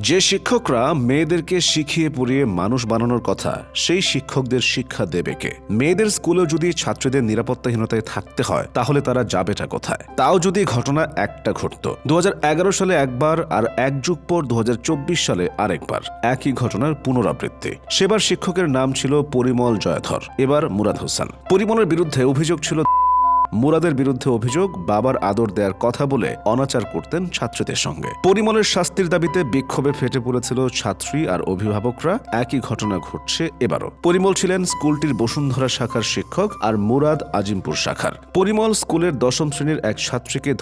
যে শিক্ষকরা মেয়েদেরকে শিখিয়ে পড়িয়ে মানুষ বানানোর কথা, সেই শিক্ষকদের শিক্ষা দেবে কে? মেয়েদের স্কুলেও যদি ছাত্রীদের নিরাপত্তাহীনতায় থাকতে হয়, তাহলে তারা যাবেটা কোথায়? তাও যদি ঘটনা একটা ঘটত। দু হাজার এগারো সালে একবার আর এক যুগ পর দু হাজার চব্বিশ সালে আরেকবার। একই ঘটনার পুনরাবৃত্তি। সেবার শিক্ষকের নাম ছিল পরিমল জয়ধর, এবার মুরাদ হোসেন। পরিমলের বিরুদ্ধে অভিযোগ ছিল মুরাদের বিরুদ্ধে অভিযোগ, বাবার আদর দেওয়ার কথা বলে অনাচার করতেন ছাত্রীদের সঙ্গে। পরিমলের শাস্তির দাবিতে বিক্ষোভে ফেটে পড়েছিল ছাত্রী আর অভিভাবকরা। একই ঘটনা ঘটছে এবারও। পরিমল ছিলেন স্কুলটির বসুন্ধরা শাখার শিক্ষক আর মুরাদ আজিমপুর শাখার। পরিমল স্কুলের দশম শ্রেণির এক ছাত্রীকে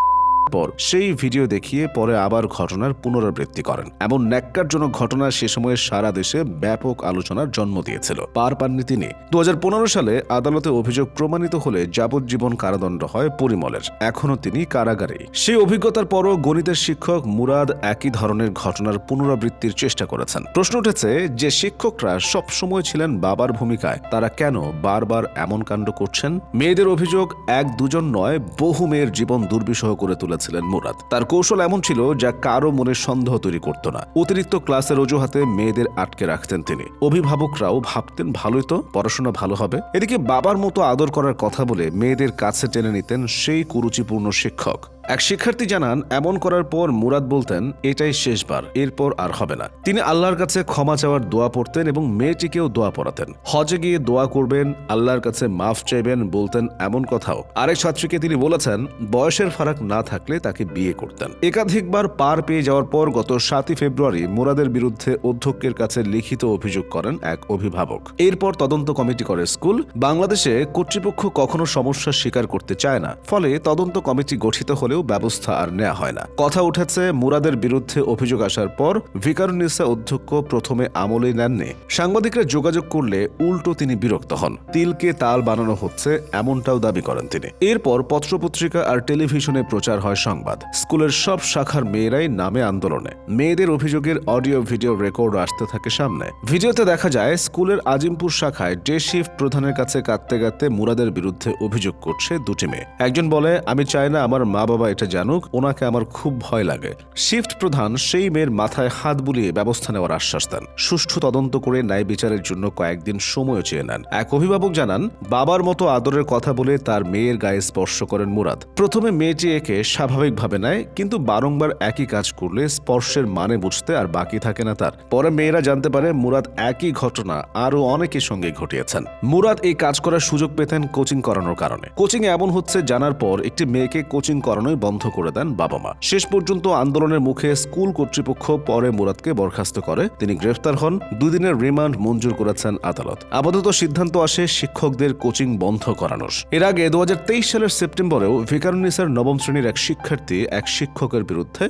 পর সেই ভিডিও দেখিয়ে পরে আবার ঘটনার পুনরাবৃত্তি করেন। এমন ন্যাক্কারজনক ঘটনা সে সময়ে সারা দেশে ব্যাপক আলোচনার জন্ম দিয়েছিল। পার পাননি তিনি। দু সালে আদালতে অভিযোগ প্রমাণিত হলে যাবজ্জীবন কারাদণ্ড হয় পরিমলের। এখনও তিনি কারাগারে সেই অভিজ্ঞতার পরও গণিতের শিক্ষক মুরাদ একই ধরনের ঘটনার পুনরাবৃত্তির চেষ্টা করেছেন। প্রশ্ন উঠেছে যে শিক্ষকরা সবসময় ছিলেন বাবার ভূমিকায়। তারা কেন বারবার এমন কাণ্ড করছেন? মেয়েদের অভিযোগ এক দুজন নয়, বহু মেয়ের জীবন দুর্বিষহ করে তুলেছিলেন মুরাদ। তার কৌশল এমন ছিল যা কারও মনে সন্দেহ তৈরি করত না। অতিরিক্ত ক্লাসের অজুহাতে মেয়েদের আটকে রাখতেন তিনি। অভিভাবকরাও ভাবতেন, ভালোই তো, পড়াশোনা ভালো হবে। এদিকে বাবার মতো আদর করার কথা বলে মেয়েদের কাছে টেনে নিতেন সেই কুরুচিপূর্ণ শিক্ষক। এক শিক্ষার্থী জানান, এমন করার পর মুরাদ বলতেন, এটাই শেষবার, এরপর আর হবে না। তিনি আল্লাহর কাছে ক্ষমা চাওয়ার দোয়া পড়তেন এবং মেয়েটিকেও দোয়া পড়াতেন। হজে গিয়ে দোয়া করবেন, আল্লাহর কাছে মাফ চাইবেন বলতেন এমন কথাও। আরেক ছাত্রীকে তিনি বলেছেন, বয়সের ফারাক না থাকলে তাকে বিয়ে করতেন। একাধিকবার পার পেয়ে যাওয়ার পর গত সাতই ফেব্রুয়ারি মুরাদের বিরুদ্ধে অধ্যক্ষের কাছে লিখিত অভিযোগ করেন এক অভিভাবক। এরপর তদন্ত কমিটি করে স্কুল। বাংলাদেশে কর্তৃপক্ষ কখনো সমস্যার স্বীকার করতে চায় না। ফলে তদন্ত কমিটি গঠিত হলেও ব্যবস্থা আর নেওয়া হয় না। কথা উঠেছে, মুরাদের বিরুদ্ধে অভিযোগ আসার পর ভিকারুন্নিসা অধ্যক্ষ প্রথমে আমলে নেননি। সাংবাদিকরা যোগাযোগ করলে উল্টো তিনি বিরক্ত হন। তিলকে তাল বানানো হচ্ছে, এমনটাও দাবি করেন তিনি। এরপর পত্রপত্রিকা আর টেলিভিশনে প্রচার হয় সংবাদ। স্কুলের সব শাখার মেয়েরাই নামে আন্দোলনে। মেয়েদের অভিযোগের অডিও, ভিডিও রেকর্ড আসতে থাকে সামনে। ভিডিওতে দেখা যায়, স্কুলের আজিমপুর শাখায় ডে শিফট প্রধানের কাছে কাঁদতে কাঁদতে মুরাদের বিরুদ্ধে অভিযোগ করছে দুটি মেয়ে। একজন বলে, আমি চাই না আমার মা বাবা এটা জানুক, ওনাকে আমার খুব ভয় লাগে। শিফট প্রধান সেই মেয়ের মাথায় হাত বুলিয়ে ব্যবস্থা নেওয়ার আশ্বাস দেন। সুষ্ঠু তদন্ত করে ন্যায় বিচারের জন্য কয়েকদিন সময় চেয়ে নেন। এক অভিভাবক জানান, বাবার মতো আদরের কথা বলে তার মেয়ের গায়ে স্পর্শ করেন মুরাদ। প্রথমে মেয়েটি একে স্বাভাবিকভাবে নেয়, কিন্তু বারংবার একই কাজ করলে স্পর্শের মানে বুঝতে আর বাকি থাকে না তার। পরে মেয়েরা জানতে পারে মুরাদ একই ঘটনা আরও অনেকের সঙ্গে ঘটিয়েছেন। মুরাদ এই কাজ করার সুযোগ পেতেন কোচিং করানোর কারণে। কোচিং এমন হচ্ছে জানার পর একটি মেয়েকে কোচিং করানোই বন্ধ করে দেন বাবা মা। শেষ পর্যন্ত আন্দোলনের মুখে স্কুল কর্তৃপক্ষ পরে মুরাদকে বরখাস্ত করে। তিনি গ্রেফতার হন। দুদিনের রিমান্ড মঞ্জুর করেছেন আদালত। আপাতত সিদ্ধান্ত আসে শিক্ষকদের কোচিং বন্ধ করানোর। এর আগে দু সালের সেপ্টেম্বরেও ভিকারুন্নিসার নবম শ্রেণির এক শিক্ষার্থী এক শিক্ষকের বিরুদ্ধে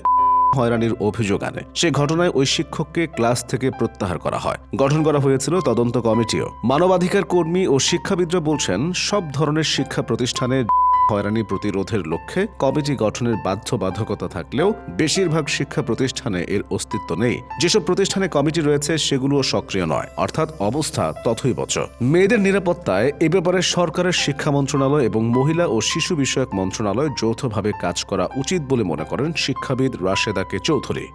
হয়রানির অভিযোগ আনে। সে ঘটনায় ওই শিক্ষককে ক্লাস থেকে প্রত্যাহার করা হয়। গঠন করা হয়েছিল তদন্ত কমিটিও। মানবাধিকার কর্মী ও শিক্ষাবিদরা বলছেন, সব ধরনের শিক্ষা প্রতিষ্ঠানে হয়রানি প্রতিরোধের লক্ষ্যে কমিটি গঠনের বাধ্যবাধকতা থাকলেও বেশিরভাগ শিক্ষা প্রতিষ্ঠানে এর অস্তিত্ব নেই। যেসব প্রতিষ্ঠানে কমিটি রয়েছে, সেগুলোও সক্রিয় নয়। অর্থাৎ অবস্থা তথৈবচ মেয়েদের নিরাপত্তায় এ ব্যাপারে সরকারের শিক্ষা মন্ত্রণালয় এবং মহিলা ও শিশু বিষয়ক মন্ত্রণালয় যৌথভাবে কাজ করা উচিত বলে মনে করেন শিক্ষাবিদ রাশেদাকে চৌধুরী।